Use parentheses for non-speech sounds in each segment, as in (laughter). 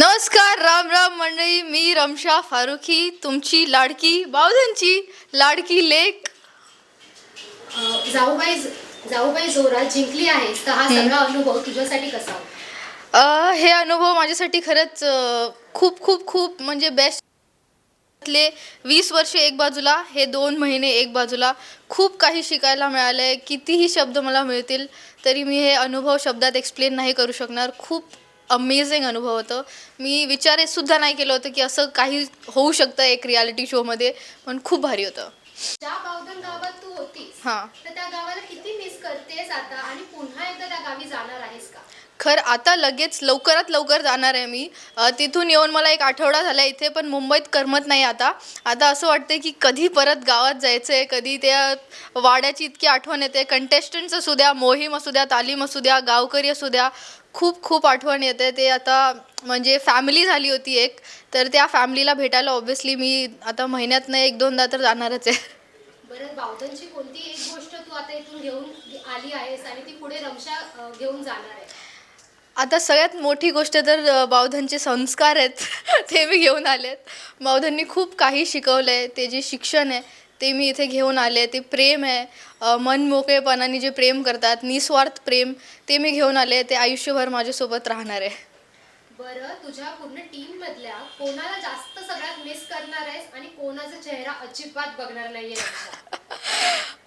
नमस्कार राम राम मंडळी मी रमशा फारुखी तुमची लाडकी बावधनची लाडकी लेक अं, जाऊबाई जाऊबाई जोरात जिंकली आहेस तर हा सगळा अनुभव तुझ्यासाठी कसा होता? अ, हे अनुभव माझ्यासाठी खरंच अ, खूप खूप खूप म्हणजे बेस्ट ले वीस वर्ष एक बाजूला हे दोन महिने एक बाजूला खूप काही शिकायला मिळालं कितीही शब्द मला मिळतील तरी मी हे अनुभव शब्दात एक्सप्लेन नाही करू शकणार. खूप अमेझिंग अनुभव होतं. मी विचार सुद्धा नाही केलं होतं की असं काही होऊ शकतं एक रियालिटी शोमध्ये पण खूप भारी होतं. ज्या बावधन गावात तू होतीस हां. तर त्या गावाला किती मिस करतेस आता आणि पुन्हा एकदा त्या गावी जाणार आहेस का? खर आता लगेच लवकरात लवकर जाणार आहे मी. तिथून येऊन मला एक आठवडा झाला इथे पण मुंबईत करमत नाही आता. आता असं वाटतं की कधी परत गावात जायचं आहे कधी त्या वाड्याची इतकी आठवण येते. कंटेस्टंट्स असू द्या मोहीम असू द्या तालीम असू द्या गावकरी असू द्या खूप खूप आठवण येते. ते आता म्हणजे फॅमिली झाली होती एक. तर त्या फॅमिलीला भेटायला ऑब्व्हियसली मी आता महिन्यातनं एक दोनदा तर जाणारच आहे. बरं बावधनची कोणती एक गोष्ट तू आता इथून घेऊन आली आहेस आणि ती पुढे रमशा अं, घेऊन जाणार आहे? आता सगळ्यात मोठी गोष्ट तर अ, बावधनचे संस्कार आहेत. (laughs) ते मी घेऊन आलेत. बावधननी खूप काही शिकवलं आहे ते जे शिक्षण आहे ते मी इथे घेऊन आले. ते प्रेम आहे. मन मोकळेपणाने जे प्रेम करतात निस्वार्थ प्रेम ते मी घेऊन आले. ते आयुष्यभर माझ्यासोबत राहणार आहे. बरं तुझ्या पूर्ण टीम मधल्या कोणाला जास्त सगळ्यात मिस करणार आहेस आणि कोणाचा चेहरा अजिबात बघणार नाहीये?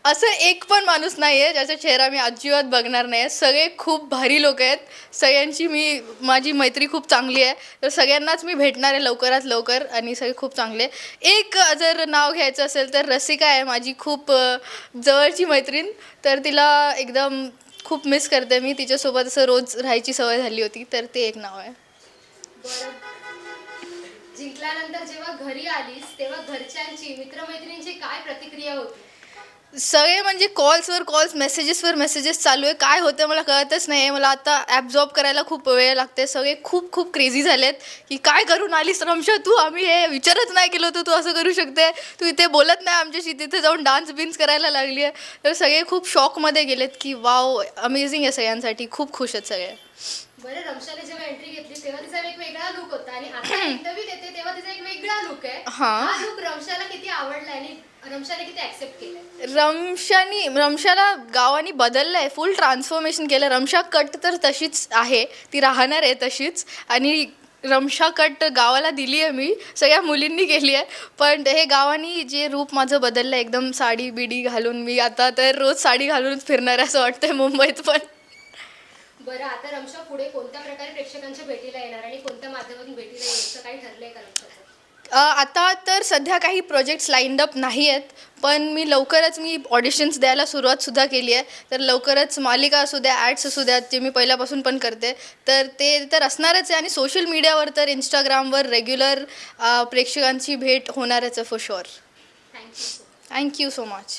असं एक पण माणूस नाही आहे ज्याचा चेहरा मी अजिबात बघणार नाही आहे सगळे खूप भारी लोक आहेत. सगळ्यांची मी माझी मैत्री खूप चांगली आहे. तर सगळ्यांनाच मी भेटणार आहे लवकरात लवकर आणि सगळे खूप चांगले एक जर नाव घ्यायचं असेल तर रसिका आहे माझी खूप जवळची मैत्रीण. तर तिला एकदम खूप मिस करते मी. तिच्यासोबत असं रोज राहायची सवय झाली होती. तर ते एक नाव आहे. जिंकल्यानंतर जेव्हा घरी आलीस तेव्हा घरच्यांची मित्रमैत्रिणींची काय प्रतिक्रिया होती? सगळे म्हणजे कॉल्सवर कॉल्स मेसेजेसवर मेसेजेस चालू आहे. काय होतं मला कळतच नाही मला आता ॲब्झॉर्ब करायला खूप वेळ लागते सगळे खूप खूप क्रेझी झालेत की काय करून आलीस रमशा तू आम्ही हे विचारच नाही केलं होतं तू असं करू शकते. तू इथे बोलत नाही आमच्याशी तिथे जाऊन डान्स बिन्स करायला लागली आहे तर सगळे खूप शॉकमध्ये गेलेत की वाव अमेझिंग आहे सगळ्यांसाठी. खूप खुश आहेत सगळे. बरं रमशाने जेव्हा एंट्री घेतली तेव्हा तिचा एक वेगळा लुक होता. आणि आता इंटरव्ह्यू देते तेव्हा तिचा एक वेगळा लुक आहे. हा. लुक रमशाला आवडला आणि रमशाने किती ऍक्सेप्ट केलाय? रमशानी रमशाला गावानी बदललं आहे फुल ट्रान्सफॉर्मेशन केलं रमशा कट तर तशीच आहे. ती राहणार आहे तशीच. आणि रमशा कट गावाला दिली आहे मी सगळ्या मुलींनी केली आहे पण हे गावानी जे रूप माझं बदललं आहे एकदम साडी बिडी घालून मी आता तर रोज साडी घालूनच फिरणार आहे असं वाटतंय मुंबईत पण. बरं आता रमशा पुढे कोणत्या प्रकारे प्रेक्षकांच्या भेटीला येणार आणि कोणत्या माध्यमातून भेटीला यायचं काही ठरलंय का रमशाचं? आता तर सध्या काही प्रोजेक्ट्स लाईन्ड अप नाही आहेत पण मी लवकरच मी ऑडिशन्स द्यायला सुरुवातसुद्धा केली आहे. तर लवकरच मालिका असू द्या ॲड्स असू द्या जे मी पहिल्यापासून पण करते तर ते तर असणारच आहे. आणि सोशल मीडियावर तर इंस्टाग्रामवर रेग्युलर प्रेक्षकांची भेट होणारच आहे for sure thank you thank you so much